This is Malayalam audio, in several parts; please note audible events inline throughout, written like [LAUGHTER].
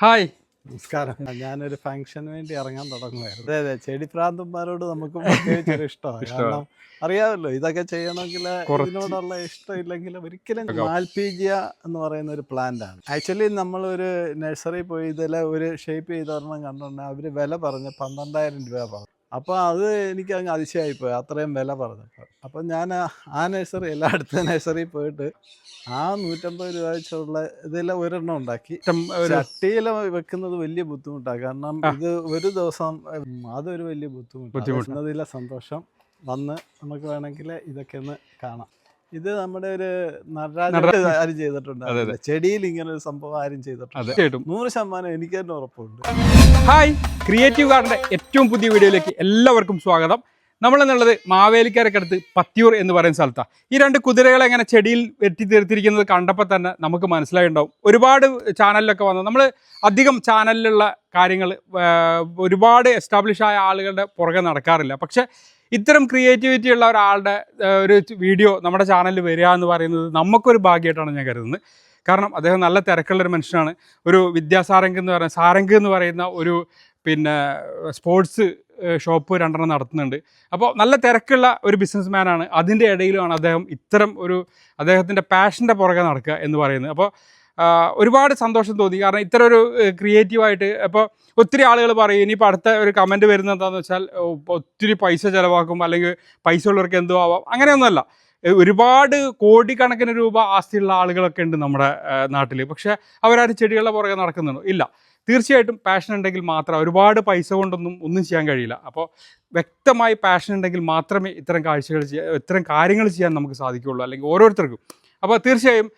ഹായ്. നമസ്കാരം. ഞാനൊരു ഫംഗ്ഷന് വേണ്ടി ഇറങ്ങാൻ തുടങ്ങുമായിരുന്നു അതെ അതെ. ചെടി പ്രാന്തന്മാരോട് നമുക്ക് പ്രത്യേകിച്ച് ഒരു ഇഷ്ടമാണ്. കാരണം അറിയാമല്ലോ ഇതൊക്കെ ചെയ്യണമെങ്കിൽ ഇതിനോടുള്ള ഇഷ്ടം ഇല്ലെങ്കിൽ ഒരിക്കലും മാൽപീജിയ എന്ന് പറയുന്ന ഒരു പ്ലാന്റ് ആണ്. ആക്ച്വലി നമ്മൾ ഒരു നഴ്സറി പോയി ഇതിൽ ഒരു ഷേപ്പ് ചെയ്തൊരെണ്ണം കണ്ടുകൊണ്ട് അവർ വില പറഞ്ഞ് പന്ത്രണ്ടായിരം രൂപ പറഞ്ഞു. അപ്പോൾ അത് എനിക്ക് അങ്ങ് അതിശയമായിപ്പോയി അത്രയും വില പറഞ്ഞപ്പോൾ അപ്പം ഞാൻ ആ- നഴ്സറി എല്ലാ അടുത്ത നഴ്സറി പോയിട്ട് ആ നൂറ്റമ്പത് രൂപ വെച്ചുള്ള ഇതെല്ലാം ഒരെണ്ണം ഉണ്ടാക്കി. ചട്ടിയിൽ വെക്കുന്നത് വലിയ ബുദ്ധിമുട്ടാണ്. കാരണം ഇത് ഒരു ദിവസം അതൊരു വലിയ ബുദ്ധിമുട്ടാണ്. ബുദ്ധിമുട്ടാ. സന്തോഷം വന്ന് നമുക്ക് വേണമെങ്കിൽ ഇതൊക്കെ ഒന്ന് കാണാം. ഇത് നമ്മുടെ ഒരു നടരാജ. ആരും ചെയ്തിട്ടുണ്ട്. ചെടിയിൽ ഇങ്ങനെ ഒരു സംഭവം ആരും ചെയ്തിട്ടുണ്ട് നൂറ് ശതമാനം എനിക്ക് തന്നെ ഉറപ്പുണ്ട്. ഹായ് ക്രിയേറ്റീവ് ഗാർഡന്റെ ഏറ്റവും പുതിയ വീഡിയോയിലേക്ക് എല്ലാവർക്കും സ്വാഗതം. നമ്മൾ എന്നുള്ളത് മാവേലിക്കരക്കടുത്ത് പത്തിയൂർ എന്ന് പറയുന്ന സ്ഥലത്താണ് ഈ രണ്ട് കുതിരകളെ എങ്ങനെ ചെടിയിൽ വെട്ടി തീർത്തിരിക്കുന്നത് കണ്ടപ്പോൾ തന്നെ നമുക്ക് മനസ്സിലായിട്ടുണ്ടാവും. ഒരുപാട് ചാനലിലൊക്കെ വന്നു. നമ്മൾ അധികം ചാനലിലുള്ള കാര്യങ്ങൾ ഒരുപാട് എസ്റ്റാബ്ലിഷ് ആയ ആളുകളുടെ പുറകെ നടക്കാറില്ല. പക്ഷേ ഇത്തരം ക്രിയേറ്റിവിറ്റി ഉള്ള ഒരാളുടെ ഒരു വീഡിയോ നമ്മുടെ ചാനലിൽ വരിക എന്ന് പറയുന്നത് നമുക്കൊരു ഭാഗ്യമായിട്ടാണ് ഞാൻ കരുതുന്നത്. കാരണം അദ്ദേഹം നല്ല തിരക്കുള്ളൊരു മനുഷ്യനാണ്. ഒരു വിദ്യാസാരംഗ് എന്ന് പറയുന്ന സാരംഗ് എന്ന് പറയുന്ന ഒരു പിന്നെ സ്പോർട്സ് ഷോപ്പ് രണ്ടെണ്ണം നടത്തുന്നുണ്ട്. അപ്പോൾ നല്ല തിരക്കുള്ള ഒരു ബിസിനസ് മാനാണ് അതിന്റെ ഇടയിലുമാണ് അദ്ദേഹം ഇത്തരം ഒരു അദ്ദേഹത്തിന്റെ പാഷന്റെ പുറകെ നടക്കുക എന്ന് പറയുന്നത്. അപ്പോൾ ഒരുപാട് സന്തോഷം തോന്നി. കാരണം ഇത്ര ഒരു ക്രിയേറ്റീവായിട്ട് ഇപ്പോൾ ഒത്തിരി ആളുകൾ പറയും ഇനിയിപ്പോൾ അടുത്ത ഒരു കമന്റ് വരുന്നത് എന്താണെന്ന് വെച്ചാൽ ഒത്തിരി പൈസ ചിലവാക്കും അല്ലെങ്കിൽ പൈസ ഉള്ളവർക്ക് എന്തോ ആവാം അങ്ങനെയൊന്നുമല്ല. ഒരുപാട് കോടിക്കണക്കിന് രൂപ ആസ്തിയുള്ള ആളുകളൊക്കെ ഉണ്ട് നമ്മുടെ നാട്ടിൽ പക്ഷേ അവരാരും ചെടികളുടെ പുറകെ നടക്കുന്നുണ്ടോ? ഇല്ല. തീർച്ചയായിട്ടും പാഷൻ ഉണ്ടെങ്കിൽ മാത്രം ഒരുപാട് പൈസ കൊണ്ടൊന്നും ഒന്നും ചെയ്യാൻ കഴിയില്ല. അപ്പോൾ വ്യക്തമായി പാഷൻ ഉണ്ടെങ്കിൽ മാത്രമേ ഇത്തരം കാഴ്ചകൾ ചെയ്യാൻ ഇത്തരം കാര്യങ്ങൾ ചെയ്യാൻ നമുക്ക് സാധിക്കുകയുള്ളൂ അല്ലെങ്കിൽ ഓരോരുത്തർക്കും. അപ്പോൾ തീർച്ചയായും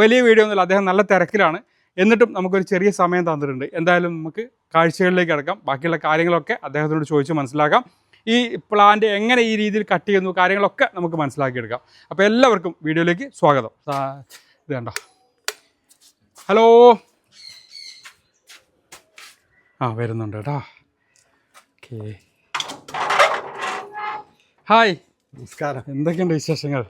വലിയ വീഡിയോ ഒന്നുമില്ല. അദ്ദേഹം നല്ല തിരക്കിലാണ്. എന്നിട്ടും നമുക്കൊരു ചെറിയ സമയം തന്നിട്ടുണ്ട്. എന്തായാലും നമുക്ക് കാഴ്ചകളിലേക്ക് അടക്കാം ബാക്കിയുള്ള കാര്യങ്ങളൊക്കെ അദ്ദേഹത്തിനോട് ചോദിച്ച് മനസ്സിലാക്കാം. ഈ പ്ലാന്റ് എങ്ങനെ ഈ രീതിയിൽ കട്ട് ചെയ്യുന്നു കാര്യങ്ങളൊക്കെ നമുക്ക് മനസ്സിലാക്കിയെടുക്കാം. അപ്പോൾ എല്ലാവർക്കും വീഡിയോയിലേക്ക് സ്വാഗതം. ഇത് കണ്ടോ? ഹലോ ആ വരുന്നുണ്ട് കേട്ടോ. ഓക്കേ ഹായ് നമസ്കാരം. എന്തൊക്കെയുണ്ട് വിശേഷങ്ങൾ?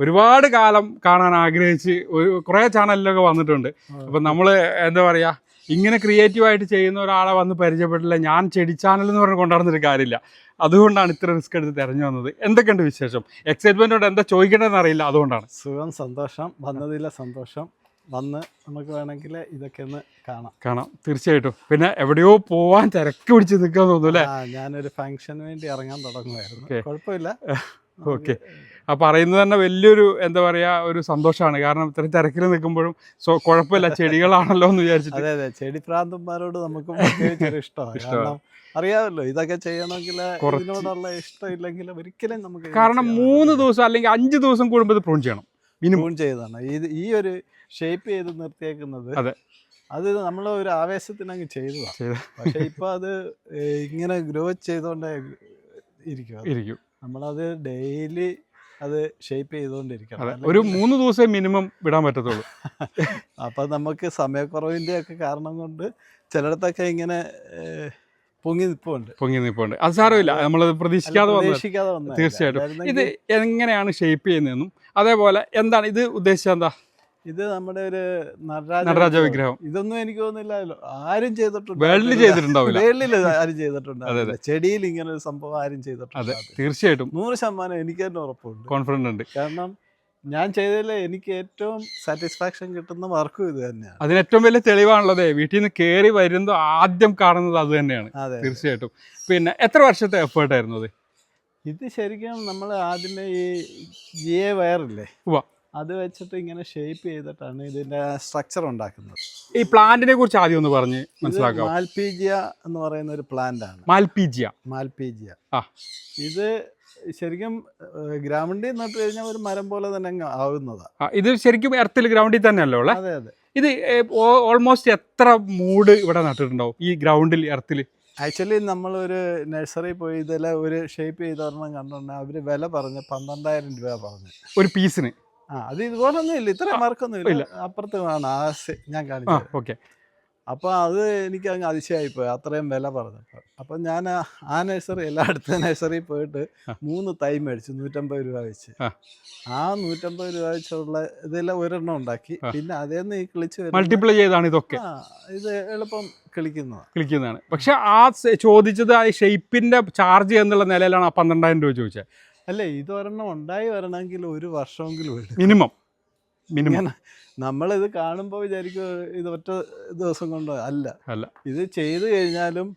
ഒരുപാട് കാലം കാണാൻ ആഗ്രഹിച്ച് ഒരു കുറേ ചാനലിലൊക്കെ വന്നിട്ടുണ്ട്. അപ്പം നമ്മൾ എന്താ പറയാ ഇങ്ങനെ ക്രിയേറ്റീവായിട്ട് ചെയ്യുന്ന ഒരാളെ വന്ന് പരിചയപ്പെട്ടില്ല. ഞാൻ ചെടി ചാനൽ എന്ന് പറഞ്ഞ് കൊണ്ടുവന്നിട്ട് കാര്യമില്ല. അതുകൊണ്ടാണ് ഇത്ര റിസ്ക് എടുത്ത് തിരഞ്ഞു വന്നത്. എന്തൊക്കെയുണ്ട് വിശേഷം? എക്സൈറ്റ്മെന്റോട് എന്താ ചോദിക്കേണ്ടതെന്ന് അറിയില്ല. അതുകൊണ്ടാണ്. സുഖം സന്തോഷം. വന്നതിലെ സന്തോഷം. വന്ന് നമുക്ക് വേണമെങ്കിൽ ഇതൊക്കെ ഒന്ന് കാണാം. കാണാം. തീർച്ചയായിട്ടും. പിന്നെ എവിടെയോ പോവാൻ തിരക്ക് പിടിച്ച് നിൽക്കാൻ ആ ഞാനൊരു ഫംഗ്ഷന് വേണ്ടി ഇറങ്ങാൻ തുടങ്ങുമായിരുന്നു കുഴപ്പമില്ല. [LAUGHS] ഓക്കെ. ആ പറയുന്നത് തന്നെ വലിയൊരു എന്താ പറയുക ഒരു സന്തോഷമാണ്. കാരണം ഇത്രയും തിരക്കിൽ നിൽക്കുമ്പോഴും സോ കുഴപ്പമില്ല. ചെടികളാണല്ലോ എന്ന് വിചാരിച്ചിട്ട്. അതെ അതെ. ചെടി പ്രാന്തന്മാരോട് നമുക്ക് [LAUGHS] ഇഷ്ടമാണ്. കാരണം അറിയാമല്ലോ ഇതൊക്കെ ചെയ്യണമെങ്കിൽ ഇതിനോടുള്ള ഇഷ്ടം ഇല്ലെങ്കിൽ ഒരിക്കലും നമുക്ക് കാരണം മൂന്ന് ദിവസം അല്ലെങ്കിൽ അഞ്ച് ദിവസം കൂടുമ്പോൾ ഇത് പ്രൂൺ ചെയ്യണം. മിനിമം. ചെയ്തതാണ്. ഇത് ഈ ഒരു ഷേപ്പ് ചെയ്ത് നിർത്തിയേക്കുന്നത് അതെ. അത് നമ്മൾ ഒരു ആവേശത്തിന് അങ്ങ് ചെയ്തതാണ് പക്ഷേ ഇപ്പൊ അത് ഇങ്ങനെ ഗ്രോ ചെയ്തോണ്ടേ ഇരിക്കും നമ്മളത് ഡെയിലി അത് ഷേപ്പ് ചെയ്തുകൊണ്ടിരിക്കണം ഒരു മൂന്ന് ദിവസം മിനിമം വിടാൻ പറ്റത്തുള്ളൂ. [LAUGHS] അപ്പൊ നമുക്ക് സമയക്കുറവിന്റെ ഒക്കെ കാരണം കൊണ്ട് ചിലയിടത്തൊക്കെ ഇങ്ങനെ പൊങ്ങി നിപ്പുണ്ട്. പൊങ്ങി നിപ്പുണ്ട്. അത് സാരമില്ല. നമ്മൾ പ്രതീക്ഷിക്കാതെ പ്രതീക്ഷിക്കാതെ. തീർച്ചയായിട്ടും. ഇത് എങ്ങനെയാണ് ഷേപ്പ് ചെയ്യുന്നതെന്നും അതേപോലെ എന്താണ് ഇത് ഉദ്ദേശിച്ചത് എന്താ? ഇത് നമ്മുടെ ഒരു നടരാജ വിഗ്രഹം. ഇതൊന്നും എനിക്ക് തോന്നുന്നില്ലല്ലോ. ആരും ചെയ്തിട്ടുണ്ട് വേൾഡിൽ ചെയ്തിട്ടുണ്ടാവില്ല. വേൾഡിൽ ആരും ചെയ്തിട്ടുണ്ട്. ചെടിയിൽ ഇങ്ങനെ ഒരു സംഭവം ആരും അതെ ചെയ്തിട്ടുണ്ട് തീർച്ചയായിട്ടും. നൂറ് ശതമാനം എനിക്ക് തന്നെ ഉറപ്പുണ്ട്. കോൺഫിഡന്റ് ഉണ്ട്. കാരണം ഞാൻ ചെയ്തതിൽ എനിക്ക് ഏറ്റവും സാറ്റിസ്ഫാക്ഷൻ കിട്ടുന്ന വർക്കും ഇത് തന്നെയാണ്. അതിന് ഏറ്റവും വലിയ തെളിവാണുള്ളത് വീട്ടിൽ നിന്ന് കയറി വരുന്നത് ആദ്യം കാണുന്നത് അത് തന്നെയാണ്. തീർച്ചയായിട്ടും. പിന്നെ എത്ര വർഷത്തെ എഫേർട്ടായിരുന്നു അത്? ഇത് ശരിക്കും നമ്മൾ ആദ്യമേ ഈ ജി വയറില്ലേ? അത് വെച്ചിട്ട് ഇങ്ങനെ ഷേപ്പ് ചെയ്തിട്ടാണ് ഇതിന്റെ സ്ട്രക്ചർ ഉണ്ടാക്കുന്നത്. ഈ പ്ലാന്റിനെ കുറിച്ച് ആദ്യം ഒന്ന് പറഞ്ഞ് മനസ്സിലാക്കാം. മാൽപീജിയ എന്ന് പറയുന്ന ഒരു പ്ലാന്റ് ആണ് മാൽപീജിയ. മാൽപീജിയ. ആ. ഇത് ശരിക്കും ഗ്രൗണ്ടിൽ നട്ട് കഴിഞ്ഞാൽ ഒരു മരം പോലെ തന്നെ ആവുന്നതാ. ആവുന്നതാണ് ഇത് ശരിക്കും എർത്തിൽ ഗ്രൗണ്ടിൽ തന്നെയല്ലോ അതെ അതെ. ഇത് ഓൾമോസ്റ്റ് എത്ര മൂഡ് ഇവിടെ നട്ടിട്ടുണ്ടാവും ഈ ഗ്രൗണ്ടിൽ എർത്തിൽ? ആക്ച്വലി നമ്മളൊരു നഴ്സറി പോയി ഇതെല്ലാം ഒരു ഷേപ്പ് ചെയ്തൊരെണ്ണം കണ്ടുകൊണ്ട് അവർ വില പറഞ്ഞ് പന്ത്രണ്ടായിരം രൂപ പറഞ്ഞു. ഒരു പീസിന്? ആ അത് ഇതുപോലൊന്നും ഇല്ല. ഇത്ര മാർക്കൊന്നും ഇല്ല. അപ്പുറത്ത് വേണം. ആ ഞാൻ കാണിക്കാം ഓക്കെ. അപ്പോൾ അത് എനിക്ക് അങ്ങ് അതിശയമായിപ്പോയി അത്രയും വില പറഞ്ഞപ്പോൾ അപ്പം ഞാൻ ആ- നഴ്സറി എല്ലാ അടുത്ത നഴ്സറി പോയിട്ട് മൂന്ന് തൈ മേടിച്ചു നൂറ്റമ്പത് രൂപ വെച്ച്. ആ. നൂറ്റമ്പത് രൂപ വെച്ചുള്ള ഇതെല്ലാം ഒരെണ്ണം ഉണ്ടാക്കി. പിന്നെ അതേന്ന് ഈ കിളിച്ച് മൾട്ടിപ്ലൈ ചെയ്താണ് ഇതൊക്കെ. ഇത് എളുപ്പം കിളിക്കുന്നതാണ്. കിളിക്കുന്നതാണ്. പക്ഷെ ആ ചോദിച്ചത് ആ ഷേപ്പിന്റെ ചാർജ് എന്നുള്ള നിലയിലാണ് ആ പന്ത്രണ്ടായിരം രൂപ ചോദിച്ചത്. അല്ലേ ഇത് ഒരെണ്ണം ഉണ്ടായി വരണമെങ്കിൽ ഒരു വർഷമെങ്കിലും മിനിമം. മിനിമം. നമ്മൾ നമ്മളിത് കാണുമ്പോൾ വിചാരിക്കും ഇത് ഒറ്റ ദിവസം കൊണ്ട് അല്ല. അല്ല. ഇത് ചെയ്തു കഴിഞ്ഞാലും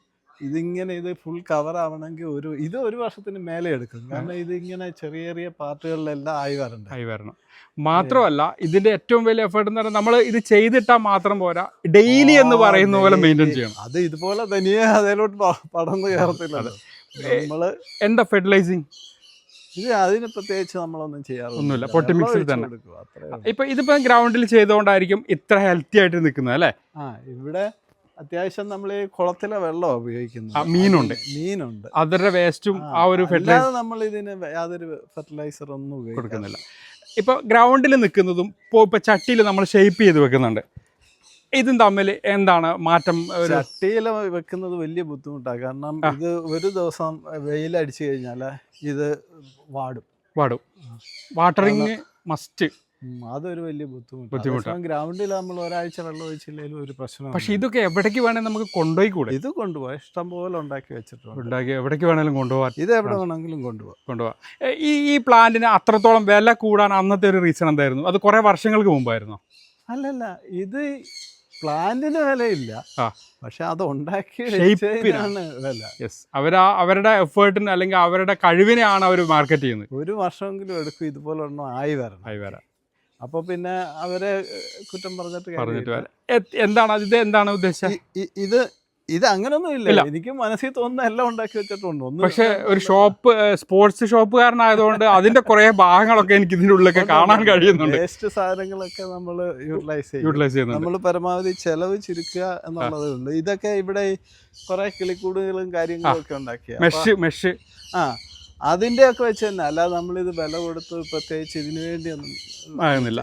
ഇതിങ്ങനെ ഇത് ഫുൾ കവർ ആവണമെങ്കിൽ ഒരു ഇത് ഒരു വർഷത്തിന് മേലെ എടുക്കും. കാരണം ഇതിങ്ങനെ ചെറിയ ചെറിയ പാർട്ടുകളിലെല്ലാം ആയി വരണ്ട. ആയി വരണം. മാത്രമല്ല ഇതിന്റെ ഏറ്റവും വലിയ എഫേർട്ട് എന്ന് പറഞ്ഞാൽ നമ്മൾ ഇത് ചെയ്തിട്ടാൽ മാത്രം പോരാ. ഡെയിലി എന്ന് പറയുന്ന പോലെ. മെയിന്റെയിൻ ചെയ്യണം. അത് ഇതുപോലെ തനിയെ അതിലോട്ട് പടർന്നു കയറത്തില്ല നമ്മൾ നമ്മൾ എന്താ ഫെർട്ടിലൈസിങ് ഇത് അതിന് പ്രത്യേകിച്ച് നമ്മളൊന്നും ചെയ്യാറൊന്നുമില്ല പൊട്ടി വെള്ളം mix ൽ ഒഴിച്ച് തന്നെ. അത്രേ. ഇപ്പൊ ഇതിപ്പോ ഗ്രൗണ്ടിൽ ചെയ്തുകൊണ്ടായിരിക്കും ഇത്ര ഹെൽത്തി ആയിട്ട് നിൽക്കുന്നത് അല്ലേ? ആ ഇവിടെ അത്യാവശ്യം നമ്മൾ ഈ കുളത്തിലെ വെള്ളം ഉപയോഗിക്കുന്നത്. മീനുണ്ട്. മീനുണ്ട്. അവരുടെ വേസ്റ്റും ആ, ഒരു ഫെർട്ടിലൈസർ നമ്മൾ ഇതിന് യാതൊരു ഫെർട്ടിലൈസർ ഒന്നും ഉപയോഗിക്കുന്നില്ല കൊടുക്കുന്നില്ല. ഇപ്പൊ ഗ്രൗണ്ടിൽ നിൽക്കുന്നതും ഇപ്പോൾ ഇപ്പൊ ചട്ടിയിൽ നമ്മൾ ഷേപ്പ് ചെയ്ത് വെക്കുന്നുണ്ട്. ഇതും തമ്മിൽ എന്താണ് മാറ്റം ചട്ടിയിൽ വെക്കുന്നത് വലിയ ബുദ്ധിമുട്ടാണ്. കാരണം. ഇത് ഒരു ദിവസം വെയിലടിച്ചു കഴിഞ്ഞാൽ ഇത് വാടും. വാടും. Watering must. അതൊരു വലിയ ബുദ്ധിമുട്ട്. ഗ്രൗണ്ടിൽ നമ്മൾ ഒരാഴ്ച വെള്ളം ഒഴിച്ചില്ലെങ്കിലും ഒരു പ്രശ്നം പക്ഷെ ഇതൊക്കെ എവിടേക്ക് വേണേൽ നമുക്ക് കൊണ്ടുപോയി കൂടെ ഇത് കൊണ്ടുപോകാം ഇഷ്ടം പോലെ ഉണ്ടാക്കി വെച്ചിട്ടുണ്ട്. ഉണ്ടാക്കി എവിടേക്ക് വേണേലും കൊണ്ടുപോകാം ഇത് എവിടെ വേണമെങ്കിലും കൊണ്ടുപോകാം കൊണ്ടുപോകാം ഈ ഈ പ്ലാന്റിന് അത്രത്തോളം വില കൂടാൻ അന്നത്തെ ഒരു റീസൺ എന്തായിരുന്നു? അത് കുറെ വർഷങ്ങൾക്ക് മുമ്പായിരുന്നു? അല്ലല്ല ഇത് പ്ലാന്റിന് വിലയില്ല. പക്ഷെ അത് ഉണ്ടാക്കി വില. അവർ അവരുടെ എഫേർട്ടിന് അല്ലെങ്കിൽ അവരുടെ കഴിവിനെയാണ് അവർ മാർക്കറ്റ് ചെയ്യുന്നത്. ഒരു വർഷമെങ്കിലും എടുക്കും ഇതുപോലെ ഒന്നും ആയി വരണം. ആയി വരാം. അപ്പൊ പിന്നെ അവരെ കുറ്റം പറഞ്ഞിട്ട് പറഞ്ഞിട്ട് എന്താണ് ഇത് എന്താണ് ഇ- ഇത് ഇത് അങ്ങനൊന്നും ഇല്ല. ഇല്ല എനിക്ക് മനസ്സിൽ തോന്നുന്ന എല്ലാം ഉണ്ടാക്കി വെച്ചിട്ടുണ്ട്. ഒന്ന് പക്ഷെ ഒരു ഷോപ്പ് സ്പോർട്സ് ഷോപ്പുകാരനായതുകൊണ്ട് അതിന്റെ കുറെ ഭാഗങ്ങളൊക്കെ എനിക്ക് ഇതിന്റെ ഉള്ളിലൊക്കെ കാണാൻ കഴിയുന്നുണ്ട്. വേസ്റ്റ് സാധനങ്ങളൊക്കെ നമ്മൾ യൂട്ടിലൈസ് ചെയ്യും. യൂട്ടിലൈസ് ചെയ്യുന്നത് നമ്മൾ പരമാവധി ചെലവ് ചുരുക്കുക എന്നുള്ളത് ഇതൊക്കെ ഇവിടെ കുറെ കിളിക്കൂടുകളും കാര്യങ്ങളും ഒക്കെ ഉണ്ടാക്കിയ. Mesh mesh. ആ. അതിന്റെ ഒക്കെ വെച്ച് തന്നെ. അല്ലാതെ നമ്മളിത് വില കൊടുത്ത് പ്രത്യേകിച്ച് ഇതിനു വേണ്ടിയൊന്നും ആകുന്നില്ല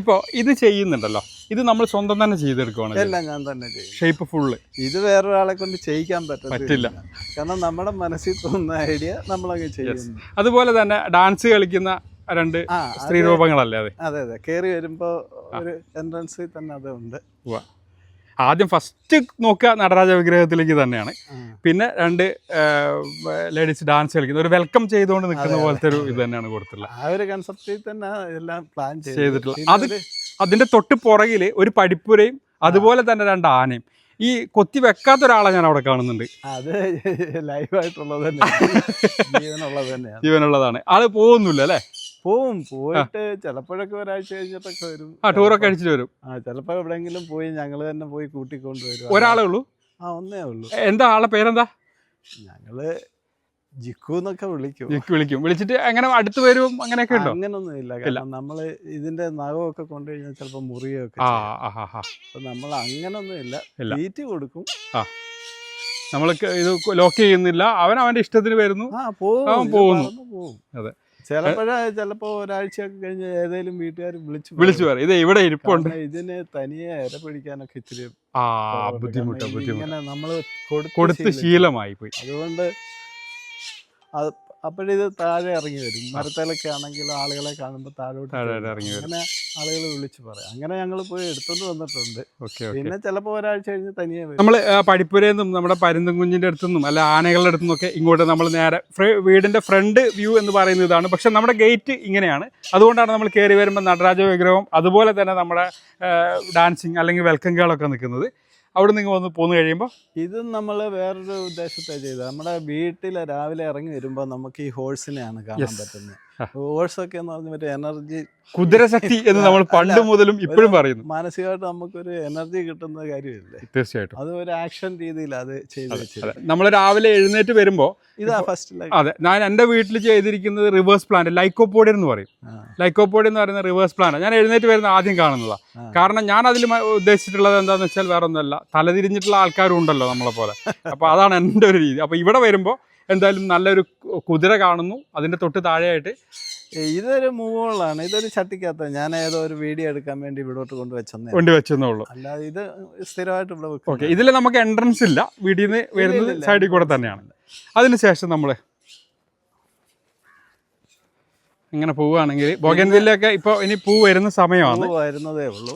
ഇപ്പോൾ ഇത് ചെയ്യുന്നുണ്ടല്ലോ. ഇത് നമ്മൾ സ്വന്തം തന്നെ ചെയ്തെടുക്കുവാണ് എല്ലാം ഞാൻ തന്നെ ചെയ്യും. ഷേപ്പ് ഫുള്ള് ഇത് വേറൊരാളെ കൊണ്ട് ചെയ്യിക്കാൻ പറ്റില്ല. കാരണം നമ്മുടെ മനസ്സിൽ തോന്നുന്ന ഐഡിയ നമ്മളങ്ങ് ചെയ്യും അതുപോലെ തന്നെ ഡാൻസ് കളിക്കുന്ന രണ്ട് സ്ത്രീ രൂപങ്ങളല്ലേ അതെ? അതെ അതെ. കയറി വരുമ്പോൾ ഒരു എൻട്രൻസിൽ തന്നെ അത് ഉണ്ട് ആദ്യം ഫസ്റ്റ് നോക്കുക നടരാജ വിഗ്രഹത്തിലേക്ക് തന്നെയാണ്. പിന്നെ രണ്ട് ലേഡീസ് ഡാൻസ് കളിക്കുന്ന ഒരു വെൽക്കം ചെയ്തുകൊണ്ട് നിൽക്കുന്ന പോലത്തെ ഒരു ഇത് തന്നെയാണ് കൊടുത്തിട്ടുള്ളത്. ആ ഒരു കൺസെപ്റ്റിൽ തന്നെ എല്ലാം പ്ലാൻ അത് അതിന്റെ തൊട്ട് പുറകിൽ ഒരു പഠിപ്പുരയും അതുപോലെ തന്നെ രണ്ട് ആനയും. ഈ കൊത്തി വെക്കാത്ത ഒരാളെ ഞാൻ അവിടെ കാണുന്നുണ്ട്. അത് ലൈവായിട്ടുള്ളത് തന്നെയാണ് [LAUGHS] ജീവനുള്ളത് തന്നെയാണ്. ജീവനുള്ളതാണ്. ആൾ പോകുന്നില്ല അല്ലേ? പോവും. പോയിട്ട് ചിലപ്പോഴൊക്കെ ഒരാഴ്ച കഴിഞ്ഞിട്ടൊക്കെ വരും. ആ ടൂറൊക്കെ അടിച്ചിട്ട് വരും. ആ ചിലപ്പോ എവിടെയെങ്കിലും പോയി ഞങ്ങൾ തന്നെ പോയി കൂട്ടിക്കൊണ്ട് വരും. ഒരാളേ ഉള്ളൂ? ആ ഒന്നേ ഉള്ളൂ. എന്താ ആളെ പേരെന്താ? ഞങ്ങൾ ജിക്കു എന്നൊക്കെ വിളിക്കും. ജിക്കു വിളിക്കും. വിളിച്ചിട്ട് അങ്ങനെ അടുത്ത് വരും? അങ്ങനെയൊക്കെ ഉണ്ടോ? അങ്ങനൊന്നും ഇല്ല. കാരണം നമ്മൾ ഇതിന്റെ നഖമൊക്കെ കൊണ്ടു കഴിഞ്ഞാൽ ചിലപ്പോ മുറിയൊക്കെ. അപ്പൊ നമ്മൾ അങ്ങനൊന്നും ഇല്ല. ലീറ്റ് തീറ്റി കൊടുക്കും. നമ്മൾ ഇത് ലോക്ക് ചെയ്യുന്നില്ല. അവൻ അവന്റെ ഇഷ്ടത്തിന് വരുന്നു. പോകുന്നു. അതെ. ചിലപ്പോഴ ചിലപ്പോ ഒരാഴ്ചയൊക്കെ കഴിഞ്ഞ് ഏതെങ്കിലും വീട്ടുകാർ വിളിച്ചു വിളിച്ചു പറയും. ഇത് ഇവിടെ ഇരിപ്പുണ്ട്. ഇതിന് തനിയെ ഇര പിടിക്കാനൊക്കെ ഇച്ചിരി ആ. ബുദ്ധിമുട്ട് ബുദ്ധിമുട്ട്. നമ്മൾ കൊടുത്ത് ശീലമായി പോയി അതുകൊണ്ട് അത് അപ്പോഴിത് താഴെ ഇറങ്ങി വരും. മരത്തിലൊക്കെ ആണെങ്കിലും ആളുകളെ കാണുമ്പോൾ താഴോട്ട് ഇറങ്ങി വരും. അങ്ങനെ ആളുകൾ വിളിച്ചു പറയും. അങ്ങനെ ഞങ്ങൾ പോയി എടുത്തോണ്ട് വന്നിട്ടുണ്ട്. പിന്നെ ചിലപ്പോൾ ഒരാഴ്ച കഴിഞ്ഞ് തനിയെ നമ്മൾ നിന്നും നമ്മുടെ പരുന്തും കുഞ്ഞിന്റെ അടുത്തുനിന്നും അല്ല ആനകളുടെ അടുത്തു നിന്നൊക്കെ ഇങ്ങോട്ട് നമ്മൾ നേരെ വീടിന്റെ വീടിന്റെ ഫ്രണ്ട് വ്യൂ എന്ന് പറയുന്ന ഇതാണ്. പക്ഷെ നമ്മുടെ ഗേറ്റ് ഇങ്ങനെയാണ്. അതുകൊണ്ടാണ് നമ്മൾ കയറി വരുമ്പോൾ നടരാജ വിഗ്രഹം അതുപോലെ തന്നെ നമ്മുടെ ഡാൻസിങ് അല്ലെങ്കിൽ വെൽക്കം കേളൊക്കെ നിൽക്കുന്നത് അവിടെ നിങ്ങൾ വന്ന് പോന്നു കഴിയുമ്പോൾ ഇത് നമ്മൾ വേറൊരു ഉദ്ദേശത്തെ ചെയ്തത്. നമ്മുടെ വീട്ടിൽ രാവിലെ ഇറങ്ങി വരുമ്പോൾ നമുക്ക് ഈ ഹോഴ്സിനെയാണ് കാണാൻ പറ്റുന്നത്. ആ. ഒക്കെ എന്ന് പറഞ്ഞ മറ്റേ എനർജി കുതിരശക്തി എന്ന് നമ്മൾ പണ്ട് മുതലും ഇപ്പോഴും പറയുന്നു. മാനസികമായിട്ട് നമുക്കൊരു എനർജി കിട്ടുന്ന കാര്യമില്ലേ? തീർച്ചയായിട്ടും. അത് ഒരു ആക്ഷൻ രീതിയിൽ അത് ചെയ്ത് നമ്മൾ രാവിലെ എഴുന്നേറ്റ് വരുമ്പോ ഇതാ ഫസ്റ്റ് അതെ ഞാൻ എന്റെ വീട്ടിൽ ചെയ്തിരിക്കുന്നത് റിവേഴ്സ് പ്ലാന്റ് ലൈക്കോപോഡിയൻ എന്ന് പറയും. ലൈക്കോപോഡി എന്ന് പറയുന്ന റിവേഴ്സ് പ്ലാന്റ് ഞാൻ എഴുന്നേറ്റ് വരുന്ന ആദ്യം കാണുന്നതാണ് കാരണം ഞാൻ അതിൽ ഉദ്ദേശിച്ചിട്ടുള്ളത് എന്താണെന്ന് വെച്ചാൽ വേറെ ഒന്നുമല്ല തലതിരിഞ്ഞിട്ടുള്ള ആൾക്കാരും ഉണ്ടല്ലോ നമ്മളെ പോലെ. [LAUGHS] അപ്പോൾ അതാണ് എന്റെ ഒരു രീതി. അപ്പോൾ ഇവിടെ വരുമ്പോൾ എന്തായാലും നല്ലൊരു കുതിര കാണുന്നു. അതിന്റെ തൊട്ട് താഴെയായിട്ട് ഇതൊരു മൂവുകളാണ് ഇതൊരു ചട്ടിക്കകത്ത് ഞാൻ ഏതോ ഒരു വീഡിയോ എടുക്കാൻ വേണ്ടി ഇവിടോട്ട് കൊണ്ടുവച്ചെന്നേ കൊണ്ടുവച്ചെന്നുള്ളൂ അല്ലാതെ ഇത് സ്ഥിരമായിട്ട് ഇവിടെ ഓക്കെ ഇതിൽ നമുക്ക് എൻട്രൻസ് ഇല്ല. വീട്ടിൽ നിന്ന് വരുന്നത്. സൈഡിൽ കൂടെ തന്നെയാണ്. അതിനുശേഷം നമ്മൾ ഇങ്ങനെ പോവുകയാണെങ്കിൽ ബോഗൻവില്ലൊക്കെ ഇപ്പോൾ ഇനി പൂ വരുന്ന സമയമാണ്. വരുന്നതേ ഉള്ളൂ.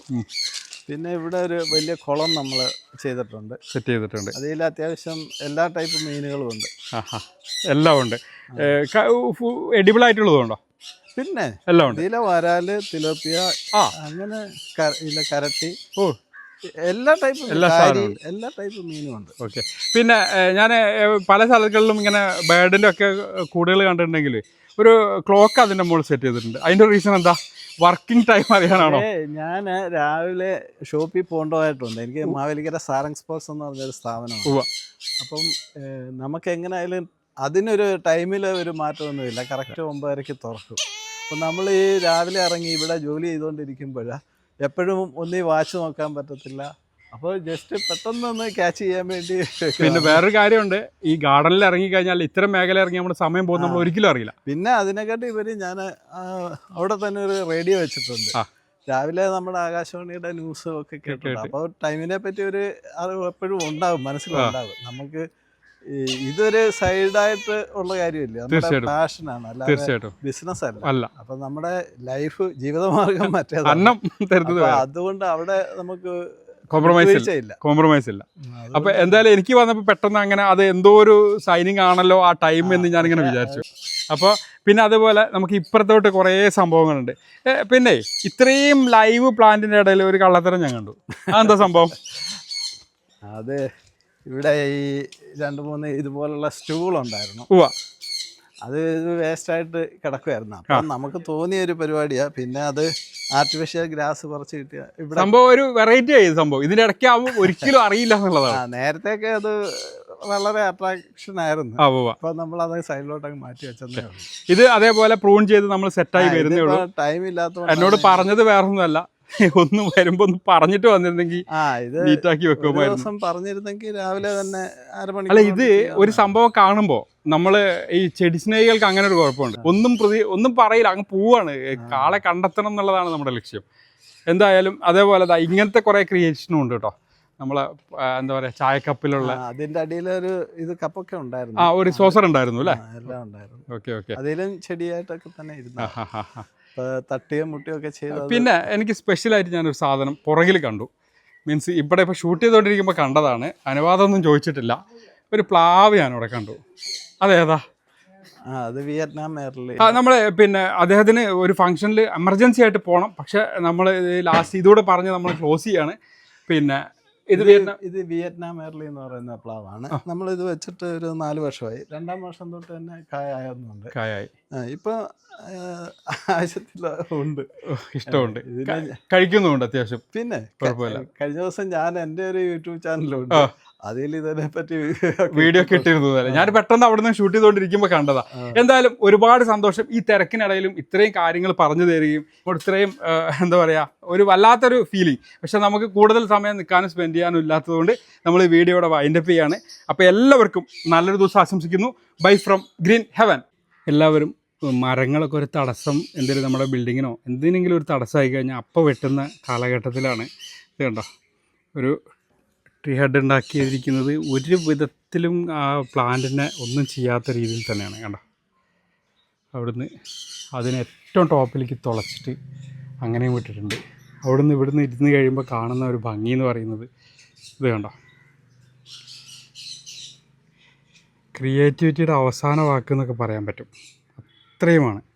പിന്നെ ഇവിടെ ഒരു വലിയ കുളം നമ്മൾ ചെയ്തിട്ടുണ്ട്. സെറ്റ് ചെയ്തിട്ടുണ്ട്. അതിൽ അത്യാവശ്യം എല്ലാ ടൈപ്പ് മീനുകളും ഉണ്ട്. എല്ലാം ഉണ്ട്. എഡിബിൾ ആയിട്ടുള്ളതുണ്ടോ പിന്നെ എല്ലാം ഉണ്ട്. ഇതിലെ വരാൽ തിലോപ്പിയ ആ. അങ്ങനെ ഇതിലെ കരട്ടി ഓ. എല്ലാ ടൈപ്പും എല്ലാ എല്ലാ ടൈപ്പ് മീനും ഉണ്ട്. ഓക്കെ. പിന്നെ ഞാൻ പല സ്ഥലങ്ങളിലും ഇങ്ങനെ ബേർഡിന്റെ ഒക്കെ കൂടുതൽ കണ്ടിട്ടുണ്ടെങ്കിൽ ഒരു ക്ലോക്ക് അതിന്റെ മുകളിൽ സെറ്റ് ചെയ്തിട്ടുണ്ട്. അതിന്റെ റീസൺ എന്താ? വർക്കിംഗ് ടൈം അറിയാനാണോ? ഞാൻ രാവിലെ ഷോപ്പിൽ പോകേണ്ടതായിട്ടുണ്ട്. എനിക്ക് മാവേലിക്കര സാരംഗ് സ്പോർട്സ് എന്ന് പറഞ്ഞൊരു സ്ഥാപനമാണ്. അപ്പം നമുക്ക് എങ്ങനെയായാലും അതിനൊരു ടൈമിൽ ഒരു മാറ്റമൊന്നുമില്ല. കറക്റ്റ് ഒമ്പതരയ്ക്ക് തുറക്കും. അപ്പം നമ്മൾ ഈ രാവിലെ ഇറങ്ങി ഇവിടെ ജോലി ചെയ്തുകൊണ്ടിരിക്കുമ്പോൾ എപ്പോഴും ഒന്നീ വാച്ച് നോക്കാൻ പറ്റത്തില്ല. അപ്പോൾ ജസ്റ്റ് പെട്ടെന്ന് ഒന്ന് ക്യാച്ച് ചെയ്യാൻ വേണ്ടി പിന്നെ വേറൊരു കാര്യമുണ്ട്. ഈ ഗാർഡനിൽ ഇറങ്ങി കഴിഞ്ഞാൽ ഇത്തരം മേഖല ഇറങ്ങി നമ്മുടെ സമയം പോകുന്ന നമ്മൾ ഒരിക്കലും അറിയില്ല. പിന്നെ അതിനെക്കാട്ടി ഇവർ ഞാൻ അവിടെ തന്നെ ഒരു റേഡിയോ വെച്ചിട്ടുണ്ട്. രാവിലെ നമ്മുടെ ആകാശവാണിയുടെ ന്യൂസ് ഒക്കെ കേട്ടിട്ടുണ്ട്. കേട്ട്. അപ്പോൾ ടൈമിനെ പറ്റി ഒരു അറിവ് എപ്പോഴും ഉണ്ടാവും മനസ്സിലുണ്ടാകും നമുക്ക് ഇതൊരു സൈഡായിട്ട് ഉള്ള കാര്യമില്ല? നമ്മുടെ തീർച്ചയായിട്ടും. പാഷനാണ് അല്ലാതെ ബിസിനസ് അല്ല. അപ്പൊ നമ്മുടെ ലൈഫ് ജീവിതമാർഗം മറ്റേതാണ്. അതുകൊണ്ട് അവിടെ നമുക്ക് കോംപ്രമൈസ് ഇല്ല. കോംപ്രമൈസ് ഇല്ല. അപ്പൊ എന്തായാലും എനിക്ക് വന്നപ്പോൾ പെട്ടെന്ന് അങ്ങനെ അത് എന്തോ ഒരു സൈനിങ് ആണല്ലോ ആ ടൈം എന്ന് ഞാനിങ്ങനെ വിചാരിച്ചു. അപ്പോൾ പിന്നെ അതുപോലെ നമുക്ക് ഇപ്പുറത്തോട്ട് കുറേ സംഭവങ്ങളുണ്ട്. പിന്നെ ഇത്രയും ലൈവ് പ്ലാന്റിന്റെ ഇടയിൽ ഒരു കള്ളത്തരം ഞാൻ കണ്ടു. അതെന്താ സംഭവം? [LAUGHS] അതെ ഇവിടെ ഈ രണ്ട് മൂന്ന് ഇതുപോലുള്ള സ്റ്റൂൾ ഉണ്ടായിരുന്നു. അത് വേസ്റ്റായിട്ട് കിടക്കുമായിരുന്നു അപ്പം നമുക്ക് തോന്നിയ ഒരു പരിപാടിയാ. പിന്നെ അത് ആർട്ടിഫിഷ്യൽ ഗ്രാസ് കുറച്ച് കിട്ടിയ. ഇവിടെ സംഭവം ഒരു വെറൈറ്റി ആയി സംഭവം. ഇതിന്റെ ഇടയ്ക്ക് ആവുമ്പോൾ ഒരിക്കലും [LAUGHS] അറിയില്ല എന്നുള്ളതാണ്. നേരത്തെയൊക്കെ അത് വളരെ അട്രാക്ഷൻ ആയിരുന്നു. അപ്പൊ നമ്മൾ അത് സൈഡിലോട്ട് അങ്ങ് മാറ്റി വെച്ചതേ ഇത് അതേപോലെ പ്രൂൺ ചെയ്ത് നമ്മൾ സെറ്റ് ആയി വരുന്നേ ഉള്ളൂ. ടൈം ഇല്ലാത്തതുകൊണ്ട് എന്നോട് പറഞ്ഞത് വേറൊന്നുമല്ല. ഒന്ന് വരുമ്പോ ഒന്ന് പറഞ്ഞിട്ട് വന്നിരുന്നെങ്കിൽ ആ ഇത് നീറ്റാക്കി വെക്കുമായിരുന്നു. ദിവസം പറഞ്ഞിരുന്നെങ്കിൽ രാവിലെ തന്നെ അരമണി അല്ല ഇത് ഒരു സംഭവം കാണുമ്പോൾ നമ്മൾ ഈ ചെടി സ്നേഹികൾക്ക് അങ്ങനെ ഒരു കുഴപ്പമുണ്ട്. ഒന്നും പ്രതി ഒന്നും പറയില്ല. അങ്ങ് പോവാണ്. കാളെ കണ്ടെത്തണം എന്നുള്ളതാണ് നമ്മുടെ ലക്ഷ്യം. എന്തായാലും അതേപോലെ ഇങ്ങനത്തെ കുറേ ക്രിയേഷനും ഉണ്ട് കേട്ടോ നമ്മളെ എന്താ പറയാ ചായക്കപ്പിലുള്ള അതിന്റെ അടിയിൽ ഒരു ഇത് കപ്പൊക്കെ ഉണ്ടായിരുന്നു. ആ ഒരു സോസർ ഉണ്ടായിരുന്നു അല്ലേ? എല്ലാം ഉണ്ടായിരുന്നു. Okay okay. അതിലും ചെടിയായിട്ടൊക്കെ തന്നെ ഇരുന്നു. ഇപ്പൊ തട്ടിയും മുട്ടിയും ഒക്കെ ചെയ്തു. പിന്നെ എനിക്ക് സ്പെഷ്യലായിട്ട് ഞാനൊരു സാധനം പുറകിൽ കണ്ടു. മീൻസ് ഇവിടെ ഇപ്പോൾ ഷൂട്ട് ചെയ്തുകൊണ്ടിരിക്കുമ്പോൾ കണ്ടതാണ്. അനുവാദമൊന്നും ചോദിച്ചിട്ടില്ല. ഒരു പ്ലാവ് ഞാനിവിടെ കണ്ടു. അതേതാ അതാ. അത് വിയറ്റ്നാം ആ നമ്മൾ പിന്നെ അദ്ദേഹത്തിന് ഒരു ഫംഗ്ഷനിൽ എമർജൻസി ആയിട്ട് പോകണം പക്ഷെ നമ്മൾ ലാസ്റ്റ് ഇതോടെ പറഞ്ഞ് നമ്മൾ ക്ലോസ് ചെയ്യാണ്. പിന്നെ ഇത് വിയറ്റ്നാം ഇത് വിയറ്റ്നാം എയർലി എന്ന് പറയുന്ന പ്ലാവാണ്. നമ്മൾ ഇത് വെച്ചിട്ട് ഒരു നാല് വർഷമായി. രണ്ടാം വർഷം തൊട്ട് തന്നെ കായുന്നുണ്ട് കായായി. ഇപ്പൊ ആവശ്യത്തിലുണ്ട് ഉണ്ട്. ഇഷ്ടമുണ്ട്. കഴിക്കുന്നുണ്ട് അത്യാവശ്യം. പിന്നെ കഴിഞ്ഞ ദിവസം ഞാൻ എന്റെ ഒരു യൂട്യൂബ് ചാനലുണ്ട്. അതിൽ ഇതിനെ പറ്റി [LAUGHS] വീഡിയോ കിട്ടിയിരുന്നു ഞാൻ പെട്ടെന്ന് അവിടെ നിന്ന് ഷൂട്ട് ചെയ്തുകൊണ്ടിരിക്കുമ്പോൾ കണ്ടതാ എന്തായാലും ഒരുപാട് സന്തോഷം. ഈ തിരക്കിനിടയിലും ഇത്രയും കാര്യങ്ങൾ പറഞ്ഞു തരികയും ഇപ്പോൾ ഇത്രയും എന്താ പറയുക ഒരു വല്ലാത്തൊരു ഫീലിംഗ് പക്ഷെ നമുക്ക് കൂടുതൽ സമയം നിൽക്കാനും സ്പെൻഡ് ചെയ്യാനും ഇല്ലാത്തതുകൊണ്ട് നമ്മൾ ഈ വീഡിയോയുടെ വൈൻഡപ്പ് ചെയ്യാണ്. അപ്പോൾ എല്ലാവർക്കും നല്ലൊരു ദിവസം ആശംസിക്കുന്നു. ബൈ ഫ്രം ഗ്രീൻ ഹെവൻ എല്ലാവരും മരങ്ങളൊക്കെ ഒരു തടസ്സം എന്തെങ്കിലും നമ്മുടെ ബിൽഡിങ്ങിനോ എന്തിനെങ്കിലും ഒരു തടസ്സമായി കഴിഞ്ഞാൽ അപ്പോൾ വെട്ടുന്ന കാലഘട്ടത്തിലാണ്. ഇത് കണ്ടോ? ഒരു ട്രീ ഹെഡ് ഉണ്ടാക്കിയിരിക്കുന്നത് ഒരു വിധത്തിലും ആ പ്ലാന്റിനെ ഒന്നും ചെയ്യാത്ത രീതിയിൽ തന്നെയാണ് കണ്ട? അവിടുന്ന് അതിനെ ഏറ്റവും ടോപ്പിലേക്ക് തുളച്ചിട്ട് അങ്ങനെയും വിട്ടിട്ടുണ്ട്. അവിടുന്ന് ഇവിടുന്ന് ഇരുന്ന് കഴിയുമ്പോൾ കാണുന്ന ഒരു ഭംഗി എന്ന് പറയുന്നത് ഇത് കണ്ടോ? ക്രിയേറ്റിവിറ്റിയുടെ അവസാന വാക്ക് എന്നൊക്കെ പറയാൻ പറ്റും. അത്രയുമാണ്.